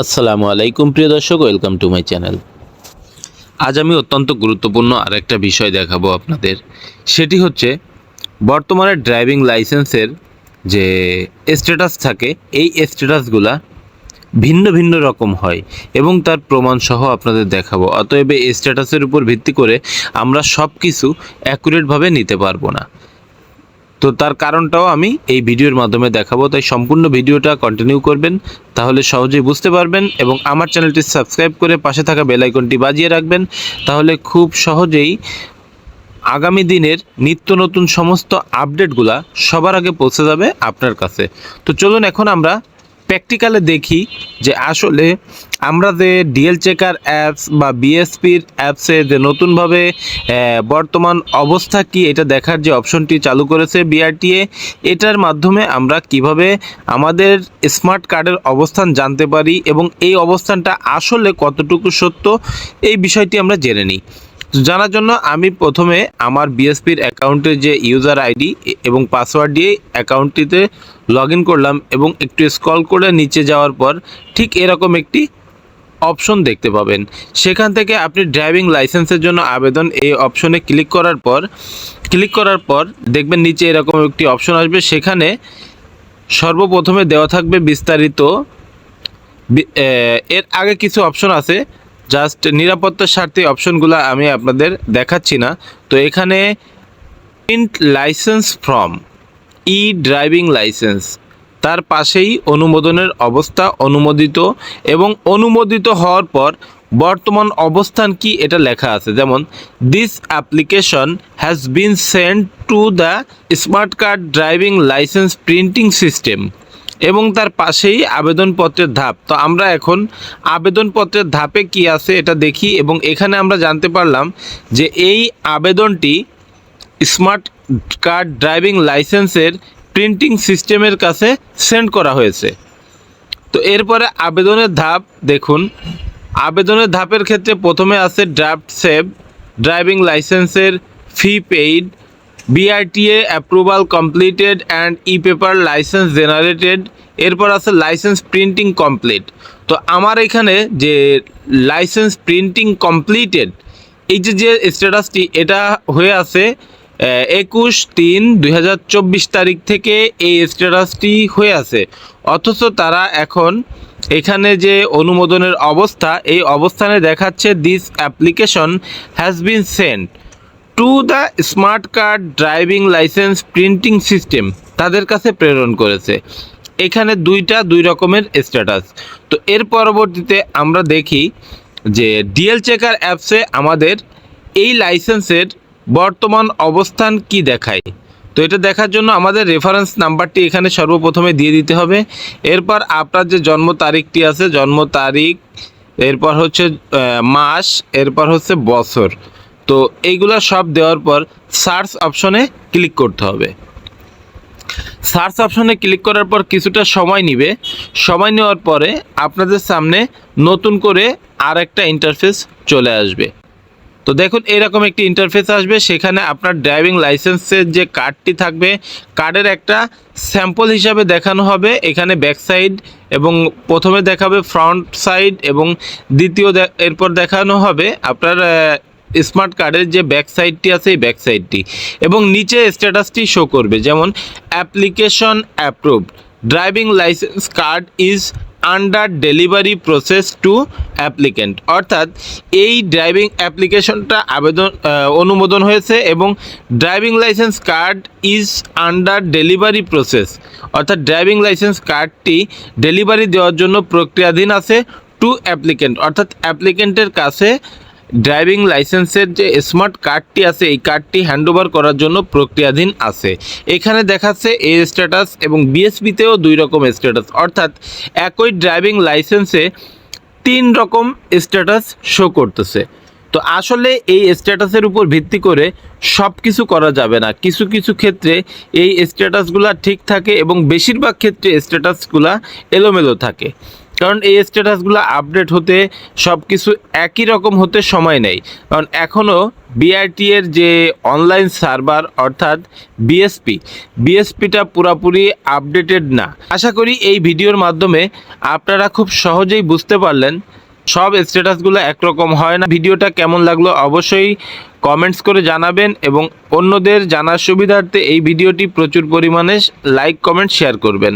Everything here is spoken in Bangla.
আসসালামু আলাইকুম, প্রিয় দর্শক, ওয়েলকাম টু মাই চ্যানেল। আজ আমি অত্যন্ত গুরুত্বপূর্ণ আরেকটা বিষয় দেখাবো আপনাদের। সেটি হচ্ছে, বর্তমানে ড্রাইভিং লাইসেন্সের যে স্ট্যাটাস থাকে, এই স্ট্যাটাসগুলা ভিন্ন ভিন্ন রকম হয় এবং তার প্রমাণ সহ আপনাদের দেখাবো। অতএব এই স্ট্যাটাসের উপর ভিত্তি করে আমরা সব কিছু অ্যাকুরেটভাবে নিতে পারব না। তো তার কারণটাও আমি এই ভিডিওর মাধ্যমে দেখাবো, তাই সম্পূর্ণ ভিডিওটা কন্টিনিউ করবেন, তাহলে সহজেই বুঝতে পারবেন এবং আমার চ্যানেলটি সাবস্ক্রাইব করে পাশে থাকা বেলাইকনটি বাজিয়ে রাখবেন, তাহলে খুব সহজেই আগামী দিনের নিত্য নতুন সমস্ত আপডেটগুলা সবার আগে পৌঁছে যাবে আপনার কাছে। তো চলুন এখন আমরা প্র্যাকটিক্যালে দেখি যে আসলে আমরা যে ডিএল চেকার অ্যাপস বা বিএসপির অ্যাপসে যে নতুনভাবে বর্তমান অবস্থা কি, এটা দেখার যে অপশনটি চালু করেছে বিআরটিএ এটার মাধ্যমে আমরা কীভাবে আমাদের স্মার্ট কার্ডের অবস্থান জানতে পারি এবং এই অবস্থানটা আসলে কতটুকু সত্য, এই বিষয়টি আমরা জেনে নিই। তো জানার জন্য আমি প্রথমে আমার বিএসপির অ্যাকাউন্টের যে ইউজার আইডি এবং পাসওয়ার্ড দিয়ে অ্যাকাউন্টটিতে লগ করলাম এবং একটু স্ক্রল করে নিচে যাওয়ার পর ঠিক এরকম একটি অপশন দেখতে পাবেন। সেখান থেকে আপনি ড্রাইভিং লাইসেন্সের জন্য আবেদন এই অপশনে ক্লিক করার পর ক্লিক করার পর দেখবেন নিচে এরকম একটি অপশন আসবে। সেখানে সর্বপ্রথমে দেওয়া থাকবে বিস্তারিত এর আগে কিছু অপশন আছে। জাস্ট নিরাপত্তার স্বার্থে অপশনগুলো আমি আপনাদের দেখাচ্ছি না। তো এখানে print licence form e driving licence তার পাশেই অনুমোদনের অবস্থা অনুমোদিত এবং অনুমোদিত হওয়ার পর বর্তমান অবস্থান কি এটা লেখা আছে। যেমন this application has been send to the smart card driving licence printing system এবং তার পাশেই আবেদনপত্রের ধাপ। তো আমরা এখন আবেদনপত্রের ধাপে কি আছে এটা দেখি এবং এখানে আমরা জানতে পারলাম যে এই আবেদনটি স্মার্ট কার্ড ড্রাইভিং লাইসেন্সের প্রিন্টিং সিস্টেমের কাছে সেন্ড করা হয়েছে। তো এরপরে আবেদনের ধাপ দেখুন। আবেদনের ধাপের ক্ষেত্রে প্রথমে আছে ড্রাফট সেভ, ড্রাইভিং লাইসেন্সের fee paid BRTA approval completed and e paper licence generated এরপর আছে লাইসেন্স প্রিন্টিং কমপ্লিট তো আমার এখানে যে লাইসেন্স প্রিন্টিং কমপ্লিটেড এই যে যে স্ট্যাটাসটি এটা হয়ে আছে একুশ তিন দুই তারিখ থেকে এই স্ট্যাটাসটি হয়ে আছে। অথচ তারা এখন এখানে যে অনুমোদনের অবস্থা, এই অবস্থানে দেখাচ্ছে this application has been sent to the smart card driving licence printing system তাদের কাছে প্রেরণ করেছে। এখানে দুইটা দুই রকমের স্ট্যাটাস তো এর পরবর্তীতে আমরা দেখি যে ডিএল চেকার অ্যাপসে আমাদের এই লাইসেন্সের বর্তমান অবস্থান কি দেখায়। তো এটা দেখার জন্য আমাদের রেফারেন্স নাম্বারটি এখানে সর্বপ্রথমে দিয়ে দিতে হবে। এরপর আপনার যে জন্ম তারিখটি আছে, জন্ম তারিখ, এরপর হচ্ছে মাস, এরপর হচ্ছে বছর। তো এইগুলো সব দেওয়ার পর সার্চ অপশনে ক্লিক করতে হবে। সার্চ অপশনে ক্লিক করার পর কিছুটা সময় নিবে। সময় নেওয়ার পরে আপনাদের সামনে নতুন করে আর একটা ইন্টারফেস চলে আসবে। তো দেখুন, এরকম একটি ইন্টারফেস আসবে, সেখানে আপনার ড্রাইভিং লাইসেন্সের যে কার্ডটি থাকবে কার্ডের একটা স্যাম্পল হিসাবে দেখানো হবে, এখানে ব্যাক সাইড এবং প্রথমে দেখাবে ফ্রন্ট সাইড এবং দ্বিতীয় এরপর দেখানো হবে আপনার স্মার্ট কার্ডের যে ব্যাক সাইডটি আছে, এই ব্যাক সাইডটি। এবং নিচে স্ট্যাটাসটি শো করবে, যেমন application approved driving licence card is under delivery process to applicant অর্থাৎ, এই ড্রাইভিং অ্যাপ্লিকেশনটা আবেদন অনুমোদন হয়েছে এবং driving licence card is under delivery process অর্থাৎ ড্রাইভিং লাইসেন্স কার্ডটি ডেলিভারি দেওয়ার জন্য প্রক্রিয়াধীন আছে টু অ্যাপ্লিকেন্ট অর্থাৎ অ্যাপ্লিকেন্টের কাছে ড্রাইভিং লাইসেন্সের যে স্মার্ট কার্ডটি আছে, এই কার্ডটি হ্যান্ডওভার করার জন্য প্রক্রিয়াধীন আছে। এখানে দেখাচ্ছে এই স্ট্যাটাস এবং বিএসপিতেও দুই রকম স্ট্যাটাস অর্থাৎ একই ড্রাইভিং লাইসেন্সে তিন রকম স্ট্যাটাস শো করতেছে। তো আসলে এই স্ট্যাটাসের উপর ভিত্তি করে সব কিছু করা যাবে না। কিছু কিছু ক্ষেত্রে এই স্ট্যাটাসগুলো ঠিক থাকে এবং বেশিরভাগ ক্ষেত্রে স্ট্যাটাসগুলো এলোমেলো থাকে। কারণ এই স্ট্যাটাসগুলো আপডেট হতে সব কিছু একই রকম হতে সময় নেই কারণ এখনও বিআরটি এর যে অনলাইন সার্ভার অর্থাৎ বিএসপি বিএসপিটা পুরাপুরি আপডেটেড না। আশা করি এই ভিডিওর মাধ্যমে আপনারা খুব সহজেই বুঝতে পারলেন সব স্ট্যাটাসগুলো একরকম হয় না। ভিডিওটা কেমন লাগল অবশ্যই কমেন্টস করে জানাবেন এবং অন্যদের জানার সুবিধার্থে এই ভিডিওটি প্রচুর পরিমাণে লাইক কমেন্ট শেয়ার করবেন।